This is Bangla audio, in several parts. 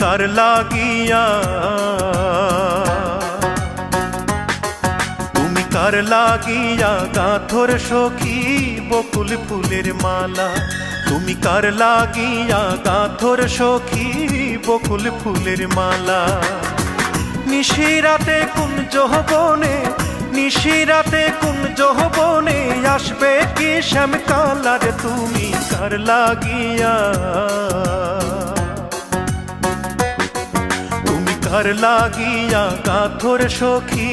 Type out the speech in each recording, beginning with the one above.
কার লাগিয়া তুমি কার লাগিয়া গাথর সখী বকুল ফুলের মালা তুমি কার লাগিয়া গাথর সখী বকুল ফুলের মালা নিশিরাতে কোন জহবনে নিশিরাতে কোন জহবনে আসবে কি শ্যাম কালার তুমি কার লাগিয়া কার লাগিয়া কাথর সখী,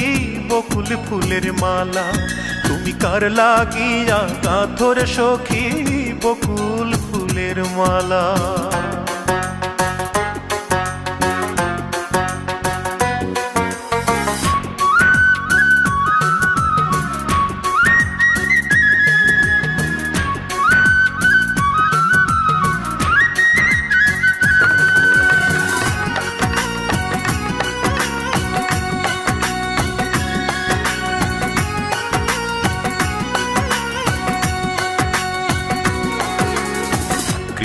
বকুল ফুলের মালা। তুমি কার লাগিয়া কাথর সখী, বকুল ফুলের মালা।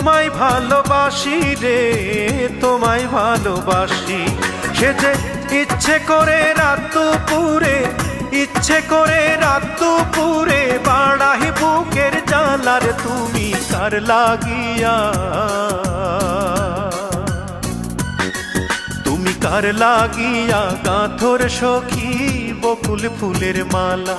তোমায় ভালোবাসি রে, তোমায় ভালোবাসি। সে যে ইচ্ছে করে রাত দুপুরে, ইচ্ছে করে রাত দুপুরে বাড়াই বুকের জালার তুমি কার লাগিয়া। তুমি কার লাগিয়া গাথর সখী বকুল ফুলের মালা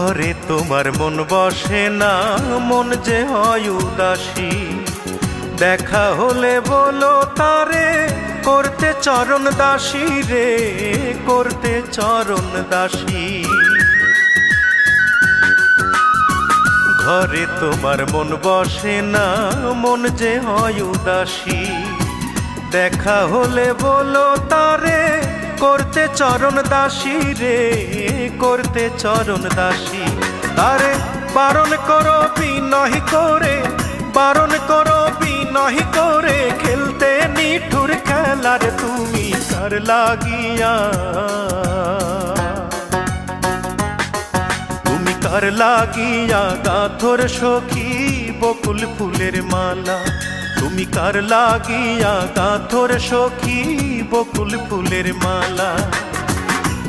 ঘরে তোমার মন বসে না, মন যে হয় উদাসী। দেখা হলে বলো তারে, করতে চরণ দাসী রে, করতে চরণ দাসী। ঘরে তোমার মন বসে না, মন যে হয় উদাসী। দেখা হলে বলো তারে, করতে চরণ দাসী রে করতে চরণ দাসী। তারে বারণ করো বিনয় করে, বারণ করো বিনয় করে, খেলতে নিঠুর খেলার তুমি কার লাগিয়া? তুমি কার লাগিয়া গাথর সখী, বকুল ফুলের মালা? তুমি কার লাগিয়া গাথর সখী, বকুল ফুলের মালা?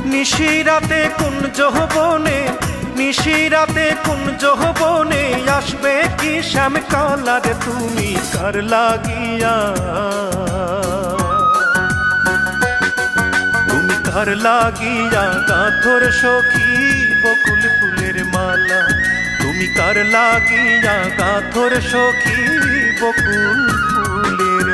নিশিরাতে কোন জহবনে নিশিরাতে কোন জহবনে আসবে কি শ্যাম কালার তুমি কার লাগিয়া? তুমি কার লাগিয়া গাথর সখী বকুল ফুলের মালা? তুমি কার লাগিয়া গাথর সখী বকুল ফুলের